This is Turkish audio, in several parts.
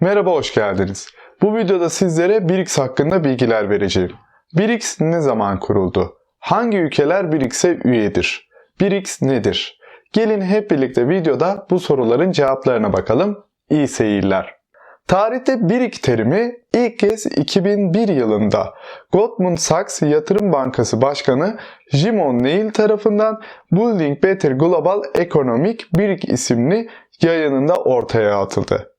Merhaba, hoş geldiniz. Bu videoda sizlere BRICS hakkında bilgiler vereceğim. BRICS ne zaman kuruldu? Hangi ülkeler BRICS'e üyedir? BRICS nedir? Gelin hep birlikte videoda bu soruların cevaplarına bakalım. İyi seyirler. Tarihte BRIC terimi ilk kez 2001 yılında Goldman Sachs Yatırım Bankası Başkanı Jimon Neil tarafından Building Better Global Economic BRIC isimli yayınında ortaya atıldı.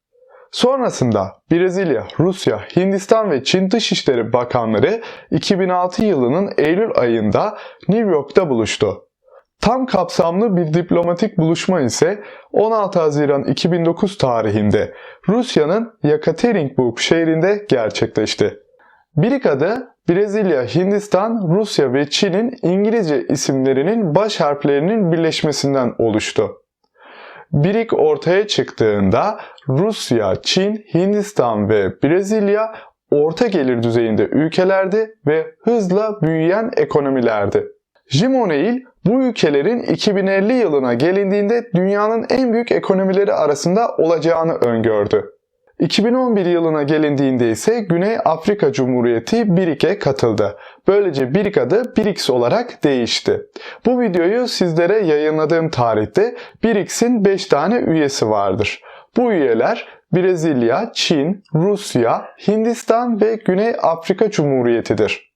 Sonrasında Brezilya, Rusya, Hindistan ve Çin Dışişleri Bakanları 2006 yılının Eylül ayında New York'ta buluştu. Tam kapsamlı bir diplomatik buluşma ise 16 Haziran 2009 tarihinde Rusya'nın Yekaterinburg şehrinde gerçekleşti. BRIC adı Brezilya, Hindistan, Rusya ve Çin'in İngilizce isimlerinin baş harflerinin birleşmesinden oluştu. BRIC ortaya çıktığında Rusya, Çin, Hindistan ve Brezilya orta gelir düzeyinde ülkelerdi ve hızla büyüyen ekonomilerdi. Jimoneil bu ülkelerin 2050 yılına gelindiğinde dünyanın en büyük ekonomileri arasında olacağını öngördü. 2011 yılına gelindiğinde ise Güney Afrika Cumhuriyeti BRIC'e katıldı. Böylece BRIC adı BRICS olarak değişti. Bu videoyu sizlere yayınladığım tarihte BRICS'in 5 tane üyesi vardır. Bu üyeler Brezilya, Çin, Rusya, Hindistan ve Güney Afrika Cumhuriyeti'dir.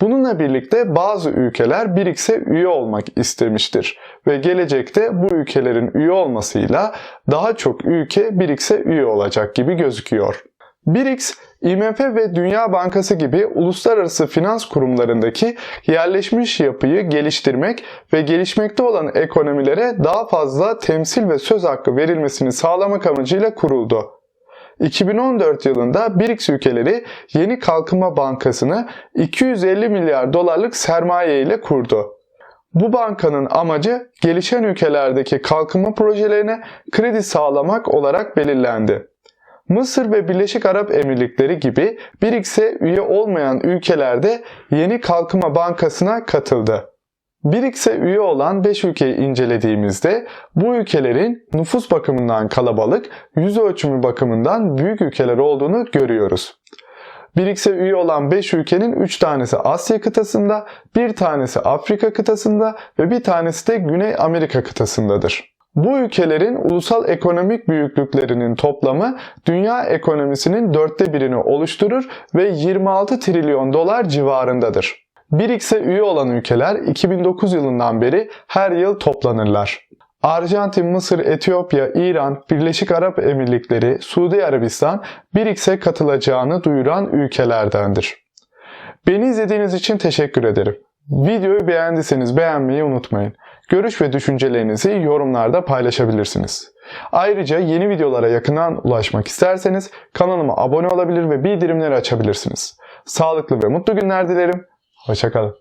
Bununla birlikte bazı ülkeler BRICS'e üye olmak istemiştir ve gelecekte bu ülkelerin üye olmasıyla daha çok ülke BRICS'e üye olacak gibi gözüküyor. BRICS, IMF ve Dünya Bankası gibi uluslararası finans kurumlarındaki yerleşmiş yapıyı geliştirmek ve gelişmekte olan ekonomilere daha fazla temsil ve söz hakkı verilmesini sağlamak amacıyla kuruldu. 2014 yılında BRICS ülkeleri Yeni Kalkınma Bankası'nı 250 milyar dolarlık sermaye ile kurdu. Bu bankanın amacı gelişen ülkelerdeki kalkınma projelerine kredi sağlamak olarak belirlendi. Mısır ve Birleşik Arap Emirlikleri gibi BRICS'e üye olmayan ülkelerde Yeni Kalkınma Bankası'na katıldı. BRICS'e üye olan 5 ülkeyi incelediğimizde bu ülkelerin nüfus bakımından kalabalık, yüz ölçümü bakımından büyük ülkeler olduğunu görüyoruz. BRICS'e üye olan 5 ülkenin 3 tanesi Asya kıtasında, bir tanesi Afrika kıtasında ve bir tanesi de Güney Amerika kıtasındadır. Bu ülkelerin ulusal ekonomik büyüklüklerinin toplamı dünya ekonomisinin dörtte birini oluşturur ve 26 trilyon dolar civarındadır. BRICS'e üye olan ülkeler 2009 yılından beri her yıl toplanırlar. Arjantin, Mısır, Etiyopya, İran, Birleşik Arap Emirlikleri, Suudi Arabistan BRICS'e katılacağını duyuran ülkelerdendir. Beni izlediğiniz için teşekkür ederim. Videoyu beğendiyseniz beğenmeyi unutmayın. Görüş ve düşüncelerinizi yorumlarda paylaşabilirsiniz. Ayrıca yeni videolara yakından ulaşmak isterseniz kanalıma abone olabilir ve bildirimleri açabilirsiniz. Sağlıklı ve mutlu günler dilerim. Hoşçakalın.